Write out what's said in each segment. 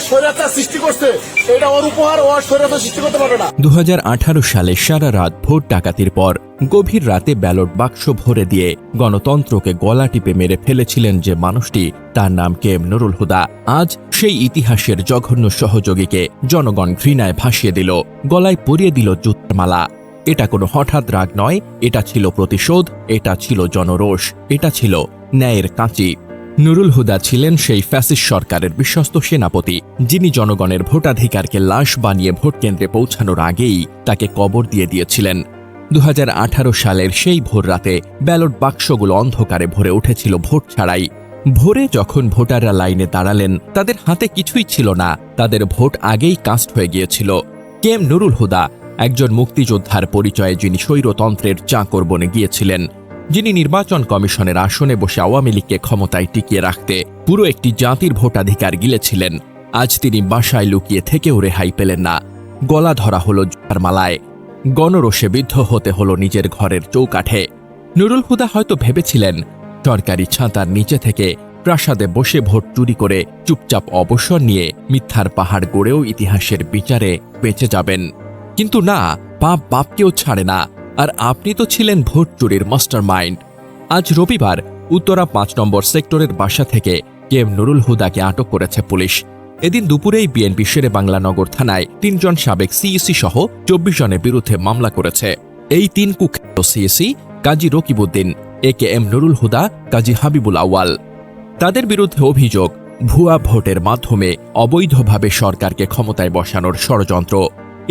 স্বৈরাচার সৃষ্টি সালে সারা রাত ভোট ডাকাতির পর গভীর রাতে ব্যালট বাক্স ভরে দিয়ে গণতন্ত্রকে গলা টিপে মেরে ফেলেছিলেন যে মানুষটি, তার নাম কে এম নুরুল হুদা। আজ সেই ইতিহাসের জঘন্য সহযোগীকে জনগণ ঘৃণায় ভাসিয়ে দিল, গলায় পরিয়ে দিল জুতার এটা কোনো হঠাৎ রাগ নয়, এটা ছিল প্রতিশোধ, এটা ছিল জনরোষ, এটা ছিল ন্যায়ের কাঁচি। নুরুল হুদা ছিলেন সেই ফ্যাসিস সরকারের বিশ্বস্ত সেনাপতি, যিনি জনগণের ভোটাধিকারকে লাশ বানিয়ে ভোট কেন্দ্রে পৌঁছানোর আগেই তাকে কবর দিয়ে দিয়েছিলেন। দু হাজার আঠারো সালের সেই ভোর রাতে ব্যালট বাক্সগুলো অন্ধকারে ভরে উঠেছিল ভোট ছাড়াই। ভোরে যখন ভোটাররা লাইনে দাঁড়ালেন, তাদের হাতে কিছুই ছিল না, তাদের ভোট আগেই কাস্ট হয়ে গিয়েছিল। কেম নুরুল হুদা, একজন মুক্তিযোদ্ধার পরিচয়ে যিনি স্বৈরতন্ত্রের চাকর বনে গিয়েছিলেন যিনি নির্বাচন কমিশনের আসনে বসে আওয়ামী লীগকে ক্ষমতায় টিকিয়ে রাখতে পুরো একটি জাতির ভোটাধিকার গিলেছিলেন, আজ তিনি বাসায় লুকিয়ে থেকেও রেহাই পেলেন না। গলা ধরা হল জুতার মালায়। গণরোষে বিদ্ধ হতে হল নিজের ঘরের চৌকাঠে। নুরুল হুদা হয়তো ভেবেছিলেন, সরকারি ছাতার নিচে থেকে প্রাসাদে বসে ভোট চুরি করে চুপচাপ অবসর নিয়ে মিথ্যার পাহাড় গড়েও ইতিহাসের বিচারে বেঁচে যাবেন। কিন্তু না, পাপ বাপকেও ছাড়ে না। আর আপনি তো ছিলেন ভোট চুরির মাস্টার মাইন্ড আজ রবিবার উত্তরা পাঁচ নম্বর সেক্টরের বাসা থেকে কেম নুরুল হুদাকে আটক করেছে পুলিশ। এদিন দুপুরেই বিএনপি শেরে বাংলানগর থানায় তিনজন সাবেক সিইসি সহ চব্বিশ জনের বিরুদ্ধে মামলা করেছে। এই তিন কুখ্যাত CEC Kazi Rakibuddin, A K M Nurul Huda, Kazi Habibul Awal তাদের বিরুদ্ধে অভিযোগ, ভুয়া ভোটের মাধ্যমে অবৈধভাবে সরকারকে ক্ষমতায় বসানোর ষড়যন্ত্র।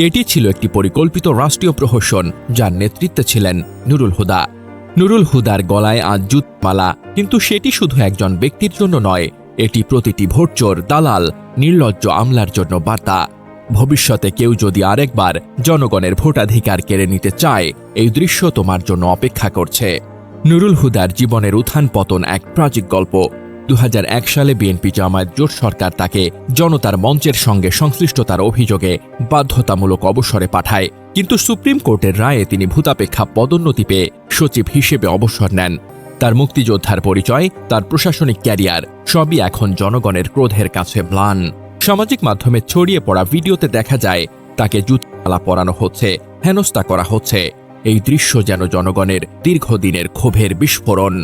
এটি ছিল একটি পরিকল্পিত রাষ্ট্রীয় প্রহসন, যার নেতৃত্বে ছিলেন নুরুল হুদা। নুরুল হুদার গলায় আজ জুতমালা কিন্তু সেটি শুধু একজন ব্যক্তির জন্য নয়, এটি প্রতিটি ভোটচোর, দালাল, নির্লজ্জ আমলার জন্য বার্তা। ভবিষ্যতে কেউ যদি আরেকবার জনগণের ভোটাধিকার কেড়ে নিতে চায়, এই দৃশ্য তোমার জন্য অপেক্ষা করছে। নুরুল হুদার জীবনের উত্থান পতন এক ট্রাজিক গল্প। দু হাজার এক সালে বিএনপি জামায়াত জোট সরকার তাকে জনতার মঞ্চের সঙ্গে সংশ্লিষ্টতার অভিযোগে বাধ্যতামূলক অবসরে পাঠায়। কিন্তু সুপ্রিম কোর্টের রায়ে তিনি ভূতাপেক্ষা পদোন্নতি পেয়ে সচিব হিসেবে অবসর নেন। তার মুক্তিযোদ্ধার পরিচয়, তার প্রশাসনিক ক্যারিয়ার সবই এখন জনগণের ক্রোধের কাছে ম্লান। সামাজিক মাধ্যমে ছড়িয়ে পড়া ভিডিওতে দেখা যায়, তাকে জুতমালা পরানো হচ্ছে, হেনস্থা করা হচ্ছে। এই দৃশ্য যেন জনগণের দীর্ঘদিনের ক্ষোভের বিস্ফোরণ।